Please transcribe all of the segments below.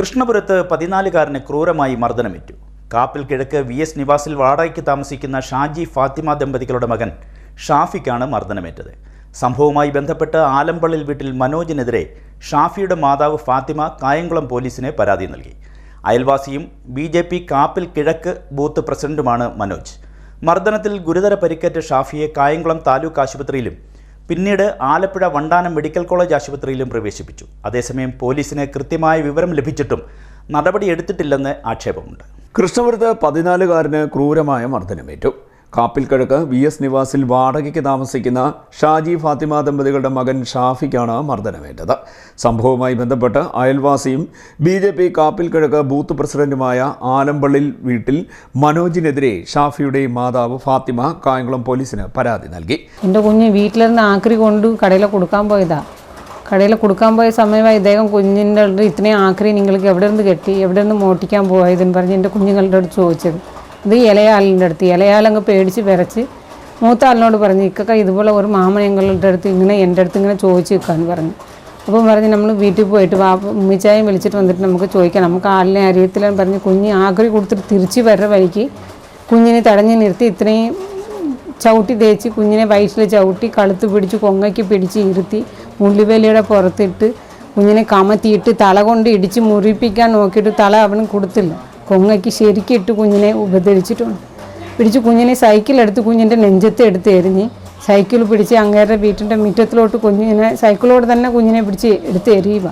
കൃഷ്ണപുരത്ത് പതിനാലുകാരന് ക്രൂരമായി മർദ്ദനമേറ്റു. കാപ്പിൽ കിഴക്ക് V S നിവാസിൽ വാടകയ്ക്ക് താമസിക്കുന്ന ഷാജി ഫാത്തിമ ദമ്പതികളുടെ മകൻ ഷാഫിക്കാണ് മർദ്ദനമേറ്റത്. സംഭവവുമായി ബന്ധപ്പെട്ട് ആലമ്പള്ളിൽ വീട്ടിൽ മനോജിനെതിരെ ഷാഫിയുടെ മാതാവ് ഫാത്തിമ കായംകുളം പോലീസിന് പരാതി നൽകി. അയൽവാസിയും ബി ജെ പി കാപ്പിൽ കിഴക്ക് ബൂത്ത് പ്രസിഡന്റുമാണ് മനോജ്. മർദ്ദനത്തിൽ ഗുരുതര പരിക്കേറ്റ ഷാഫിയെ കായംകുളം താലൂക്ക് ആശുപത്രിയിലും പിന്നീട് ആലപ്പുഴ വണ്ടാനം മെഡിക്കൽ കോളേജ് ആശുപത്രിയിലും പ്രവേശിപ്പിച്ചു. അതേസമയം പോലീസിന് കൃത്യമായ വിവരം ലഭിച്ചിട്ടും നടപടി എടുത്തിട്ടില്ലെന്ന് ആക്ഷേപമുണ്ട്. കൃഷ്ണപുരത്ത് പതിനാലുകാരന് ക്രൂരമായ മർദ്ദനമേറ്റു. കാപ്പിൽക്കിഴക്ക് വി എസ് നിവാസിൽ വാടകയ്ക്ക് താമസിക്കുന്ന ഷാജി ഫാത്തിമ ദമ്പതികളുടെ മകൻ ഷാഫിക്കാണ് മർദ്ദനമേറ്റത്. സംഭവവുമായി ബന്ധപ്പെട്ട് അയൽവാസിയും B J P Kappilkizhakku booth പ്രസിഡന്റുമായ ആലമ്പള്ളിൽ വീട്ടിൽ മനോജിനെതിരെ ഷാഫിയുടെ മാതാവ് ഫാത്തിമ കായംകുളം പോലീസിന് പരാതി നൽകി. എന്റെ കുഞ്ഞ് വീട്ടിലിരുന്ന് ആക്രി കൊണ്ട് കടയിൽ കൊടുക്കാൻ പോയതാ. കടയിൽ കൊടുക്കാൻ പോയ സമയമായി ഇദ്ദേഹം കുഞ്ഞിന്റെ ഇത്രയും ആക്രി നിങ്ങൾക്ക് എവിടെ നിന്ന് കെട്ടി? എവിടെ നിന്ന് മോട്ടിക്കാൻ പോയതെന്ന് പറഞ്ഞ് എന്റെ കുഞ്ഞുങ്ങളുടെ അടുത്ത് ചോദിച്ചത്. ഇത് ഇലയാലിന്റെ അടുത്ത്. ഇലയാലങ്ങ് പേടിച്ച് വിറച്ച് മൂത്ത ആളിനോട് പറഞ്ഞു ഇക്കൊക്കെ ഇതുപോലെ ഒരു മാമൻ ഞങ്ങളുടെ അടുത്ത് ഇങ്ങനെ എന്റെ അടുത്ത് ഇങ്ങനെ ചോദിച്ചു വെക്കാമെന്ന് പറഞ്ഞു. അപ്പം പറഞ്ഞ് നമ്മൾ വീട്ടിൽ പോയിട്ട് വാ ഉമ്മിച്ചായം വിളിച്ചിട്ട് വന്നിട്ട് നമുക്ക് ചോദിക്കാം. നമുക്ക് ആളിനെ അറിയത്തില്ലെന്ന് പറഞ്ഞ് കുഞ്ഞ് ആഗ്രഹി കൊടുത്തിട്ട് തിരിച്ച് വര വഴിക്ക് കുഞ്ഞിനെ തടഞ്ഞു നിർത്തി ഇത്രയും ചവിട്ടി തേച്ച് കുഞ്ഞിനെ വയറ്റിൽ ചവിട്ടി കഴുത്ത് പിടിച്ച് കൊങ്ങയ്ക്ക് പിടിച്ച് ഇരുത്തി മുള്ളിവേലിയുടെ പുറത്തിട്ട് കുഞ്ഞിനെ കമത്തിയിട്ട് തല കൊണ്ട് ഇടിച്ച് മുറിപ്പിക്കാൻ നോക്കിയിട്ട് തല അവന് കൊടുത്തില്ല. കൊങ്ങയ്ക്ക് ശരിക്കും ഇട്ട് കുഞ്ഞിനെ ഉപദ്രവിച്ചിട്ടുണ്ട്. പിടിച്ച് കുഞ്ഞിനെ സൈക്കിളെടുത്ത് കുഞ്ഞിന്റെ നെഞ്ചത്ത് എടുത്ത് എറിഞ്ഞ് സൈക്കിൾ പിടിച്ച് അങ്ങേരുടെ വീട്ടിന്റെ മുറ്റത്തിലോട്ട് കുഞ്ഞിനെ സൈക്കിളോട് തന്നെ കുഞ്ഞിനെ പിടിച്ച് എടുത്ത് എറിയുക.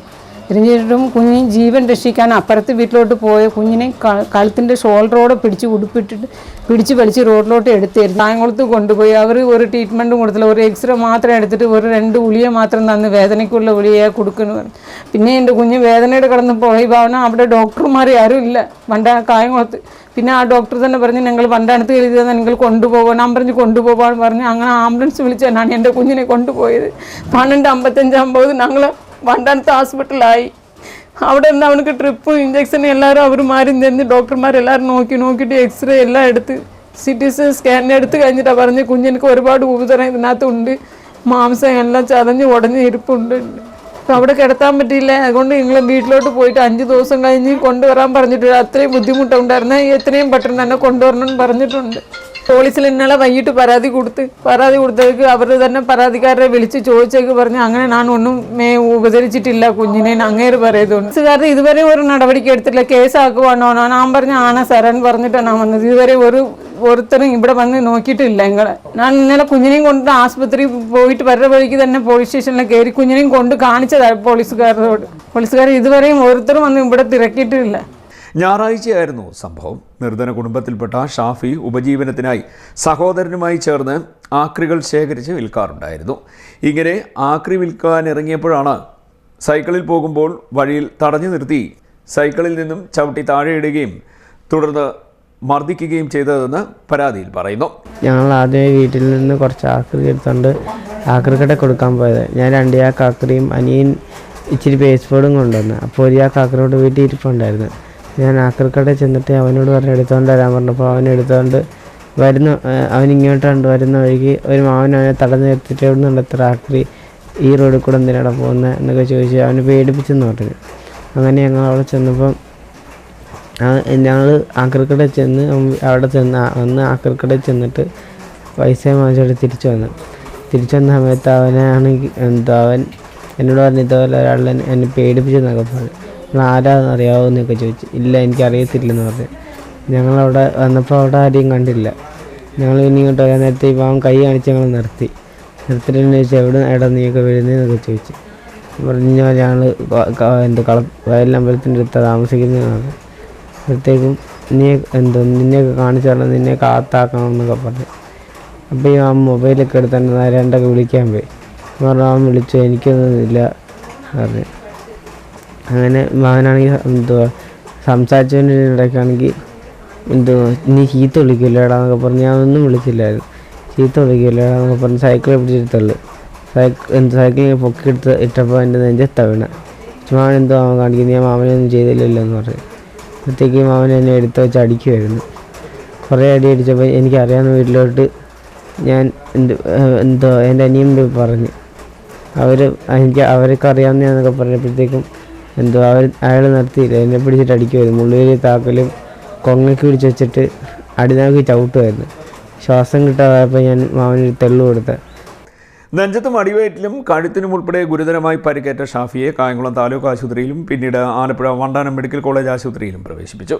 എറിഞ്ഞിട്ടും കുഞ്ഞിന് ജീവൻ രക്ഷിക്കാൻ അപ്പുറത്ത് വീട്ടിലോട്ട് പോയ കുഞ്ഞിനെ കഴുത്തിന്റെ ഷോൾഡറോടെ പിടിച്ച് ഉടുപ്പിട്ടിട്ട് പിടിച്ച് വലിച്ച് റോഡിലോട്ട് എടുത്തായിരുന്നു കായംകുളത്ത് കൊണ്ടുപോയി. അവർ ഒരു ട്രീറ്റ്മെന്റും കൊടുത്തില്ല. ഒരു എക്സ്റേ മാത്രം എടുത്തിട്ട് ഒരു രണ്ട് ഗുളിക മാത്രം തന്ന് വേദനയ്ക്കുള്ള ഉളിയെ കൊടുക്കുന്നു പറഞ്ഞു. പിന്നെ എന്റെ കുഞ്ഞ് വേദനയുടെ കടന്ന് പോയി ഭാവന അവിടെ ഡോക്ടർമാർ ആരും ഇല്ല. വണ്ട കായംകുളത്ത് പിന്നെ ആ ഡോക്ടർ തന്നെ പറഞ്ഞ് ഞങ്ങൾ വണ്ടാനത്ത് എഴുതിയത് നിങ്ങൾ കൊണ്ടുപോകാൻ ഞാൻ പറഞ്ഞ് കൊണ്ടുപോകാൻ പറഞ്ഞ്. അങ്ങനെ ആംബുലൻസ് വിളിച്ചാണ് എന്റെ കുഞ്ഞിനെ കൊണ്ടുപോയത്. പന്ത്രണ്ട് അമ്പത്തഞ്ചാകുമ്പോൾ ഞങ്ങൾ വണ്ടാനത്ത് ഹോസ്പിറ്റലായി അവിടെ നിന്ന് അവനക്ക് ട്രിപ്പും ഇഞ്ചക്ഷനും എല്ലാവരും അവരുമാരും ഡോക്ടർമാർ ഡോക്ടർമാരെല്ലാവരും നോക്കി നോക്കിയിട്ട് എക്സ്റേ എല്ലാം എടുത്ത് സി ടി സി സ്കാൻ എടുത്ത് കഴിഞ്ഞിട്ടാണ് പറഞ്ഞ് കുഞ്ഞിനക്ക് ഒരുപാട് ഉപതരം ഇതിനകത്തുണ്ട്. മാംസം എല്ലാം ചതഞ്ഞ് ഉടഞ്ഞ് ഇരിപ്പുണ്ട്. അവിടെ കിടത്താൻ പറ്റിയില്ല. അതുകൊണ്ട് നിങ്ങൾ വീട്ടിലോട്ട് പോയിട്ട് അഞ്ച് ദിവസം കഴിഞ്ഞ് കൊണ്ടുവരാൻ പറഞ്ഞിട്ടുണ്ട് അത്രയും ബുദ്ധിമുട്ടുണ്ടായിരുന്നെ. എത്രയും പെട്ടെന്ന് തന്നെ കൊണ്ടുവരണന്ന് പറഞ്ഞിട്ടുണ്ട്. പോലീസിൽ ഇന്നലെ വൈകിട്ട് പരാതി കൊടുത്ത് പരാതി കൊടുത്തേക്ക് അവർ തന്നെ പരാതിക്കാരെ വിളിച്ച് ചോദിച്ചേക്ക് പറഞ്ഞ് അങ്ങനെ ഞാൻ ഒന്നും മേ കുഞ്ഞിനെ അങ്ങേര് പറയുന്നുണ്ട് പോലീസുകാരുടെ ഇതുവരെ ഒരു നടപടിക്ക് എടുത്തില്ല കേസാക്കുവാണോ ഞാൻ പറഞ്ഞ ആന സരൻ പറഞ്ഞിട്ടാണ് വന്നത്. ഇതുവരെ ഒരു ഒരുത്തരും ഇവിടെ വന്ന് നോക്കിയിട്ടില്ല ഞങ്ങളെ ഞാൻ ഇന്നലെ കുഞ്ഞിനെയും കൊണ്ട് ആശുപത്രി പോയിട്ട് വരുന്ന വഴിക്ക് തന്നെ പോലീസ് സ്റ്റേഷനിൽ കയറി കുഞ്ഞിനെയും കൊണ്ട് കാണിച്ചതാണ് പോലീസുകാരോട്. പോലീസുകാർ ഇതുവരെയും ഓരോരുത്തരും വന്ന് ഇവിടെ തിരക്കിയിട്ടില്ല. ഞായറാഴ്ചയായിരുന്നു സംഭവം. നിർധന കുടുംബത്തിൽപ്പെട്ട ഷാഫി ഉപജീവനത്തിനായി സഹോദരനുമായി ചേർന്ന് ആക്രികൾ ശേഖരിച്ച് വിൽക്കാറുണ്ടായിരുന്നു. ഇങ്ങനെ ആക്രി വിൽക്കാൻ ഇറങ്ങിയപ്പോഴാണ് സൈക്കിളിൽ പോകുമ്പോൾ വഴിയിൽ തടഞ്ഞു നിർത്തി സൈക്കിളിൽ നിന്നും ചവിട്ടി താഴെയിടുകയും തുടർന്ന് മർദ്ദിക്കുകയും ചെയ്തതെന്ന് പരാതിയിൽ പറയുന്നു. ഞങ്ങൾ ആദ്യമേ വീട്ടിൽ നിന്ന് കുറച്ച് ആക്രി എടുത്തുകൊണ്ട് ആക്രിക്കട കൊടുക്കാൻ പോയത്. ഞാൻ രണ്ട് ആക്രിയും അനിയൻ ഇച്ചിരി പേസ്റ്റ് ബോർഡും കൊണ്ടുവന്നു. അപ്പോൾ ഒരു ചാക്ക് ആക്രിയോട് വീട്ടിൽ ഇരിപ്പുണ്ടായിരുന്നു. ഞാൻ ആക്രിക്കട ചെന്നിട്ട് അവനോട് പറഞ്ഞു എടുത്തുകൊണ്ട് വരാൻ പറഞ്ഞപ്പോൾ അവൻ എടുത്തുകൊണ്ട് വരുന്ന. അവൻ ഇങ്ങോട്ടാണ്ട് വരുന്ന വഴിക്ക് ഒരു മാവൻ അവനെ തടഞ്ഞു നിർത്തിയിട്ട് എവിടെ നിന്നുണ്ട് എത്ര ആക്രി ഈ റോഡിൽ കൂടെ എന്തിനാണ് പോകുന്നത് എന്നൊക്കെ ചോദിച്ച് അവനെ പേടിപ്പിച്ചെന്ന് പറഞ്ഞു. അങ്ങനെ ഞങ്ങൾ അവിടെ ചെന്നപ്പം ഞങ്ങൾ ആക്രിക്കടയിൽ ചെന്ന് അവിടെ ചെന്ന് വന്ന് ആക്രിക്കടയിൽ ചെന്നിട്ട് പൈസ വാങ്ങിച്ചോട്ട് തിരിച്ചു വന്നു. തിരിച്ചു വന്ന സമയത്ത് അവനാണെങ്കിൽ എന്താ അവൻ എന്നോട് പറഞ്ഞു ഇതുപോലെ ഒരാൾ എന്നെ പേടിപ്പിച്ചെന്നൊക്കെ പറഞ്ഞു. നിങ്ങൾ ആരാന്ന് അറിയാവോ എന്നൊക്കെ ചോദിച്ചു. ഇല്ല എനിക്കറിയത്തില്ലെന്ന് പറഞ്ഞു. ഞങ്ങളവിടെ വന്നപ്പോൾ അവിടെ ആരെയും കണ്ടില്ല. ഞങ്ങൾ പിന്നെ ഇങ്ങോട്ട് വരാൻ നേരത്തെ ഈ അവൻ കൈ കാണിച്ച് ഞങ്ങൾ നിർത്തി. നിർത്തിട്ട് ചോദിച്ചു എവിടെ എടാ നീയൊക്കെ വരുന്നതെന്നൊക്കെ ചോദിച്ചു. പറഞ്ഞു ഞങ്ങൾ എന്ത് കള വയലമ്പലത്തിന്റെ അടുത്താണ് താമസിക്കുന്നതെന്ന് പറഞ്ഞു. അപ്പോഴത്തേക്കും നീ എന്തോ നിന്നെയൊക്കെ കാണിച്ചു തരണം നിന്നെ കാത്താക്കണം എന്നൊക്കെ പറഞ്ഞു. അപ്പോൾ ഈ ആ മൊബൈലൊക്കെ എടുത്തോണ്ട് രണ്ടൊക്കെ വിളിക്കാൻ പോയി. പറഞ്ഞു അവൻ വിളിച്ചു എനിക്കൊന്നും ഇല്ല. പറഞ്ഞു. അങ്ങനെ അവനാണെങ്കിൽ എന്തുവാ സംസാരിച്ചതിന്റെ എന്തോ നീ ചീത്ത വിളിക്കില്ലടാ എന്നൊക്കെ പറഞ്ഞ് ഞാൻ ഒന്നും വിളിച്ചില്ലായിരുന്നു. ചീത്ത വിളിക്കില്ലടാ എന്നൊക്കെ പറഞ്ഞ് സൈക്കിൾ പിടിച്ചെടുത്തുള്ളു സൈക്കിൾ എന്ത് സൈക്കിൾ പൊക്കിയെടുത്ത് ഇട്ടപ്പോൾ എന്റെ നെഞ്ചത്താ വീണ ചുമ്മാ എന്തോ അവൻ കാണിക്കുന്നത് ഞാൻ മാമനൊന്നും ചെയ്തില്ലല്ലോ എന്ന് പറഞ്ഞു അപ്പോഴത്തേക്കും മാമൻ എന്നെ എടുത്ത് വെച്ച് അടിക്കുമായിരുന്നു കുറേ അടി അടിച്ചപ്പോൾ എനിക്കറിയാവുന്ന വീട്ടിലോട്ട് ഞാൻ എന്ത് എന്തോ എന്റെ അനിയൻ പറഞ്ഞു. അവർ എനിക്ക് അവർക്ക് അറിയാവുന്നതെന്നൊക്കെ പറഞ്ഞപ്പോഴത്തേക്കും എന്തോ അവർ അയാൾ നിർത്തിയില്ല. എന്നെ പിടിച്ചിട്ട് അടിക്കുമായിരുന്നു മുള്ളുവേലി താക്കലും കൊങ്ങയ്ക്ക് പിടിച്ച് വെച്ചിട്ട് അടിനാക്കി ചവിട്ടുമായിരുന്നു ശ്വാസം കിട്ടാതായപ്പോൾ ഞാൻ മാവനൊരു തെള്ളു കൊടുത്തത് നെഞ്ചത്തും അടിവയറ്റിലും കഴുത്തിനും ഉൾപ്പെടെ ഗുരുതരമായി പരിക്കേറ്റ ഷാഫിയെ കായംകുളം താലൂക്ക് ആശുപത്രിയിലും പിന്നീട് ആലപ്പുഴ വണ്ടാനം മെഡിക്കൽ കോളേജ് ആശുപത്രിയിലും പ്രവേശിപ്പിച്ചു.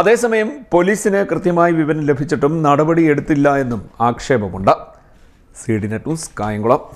അതേസമയം പോലീസിന് കൃത്യമായി വിവരം ലഭിച്ചിട്ടും നടപടി എടുത്തില്ല എന്നും ആക്ഷേപമുണ്ട്. C D net news Kayamkulam.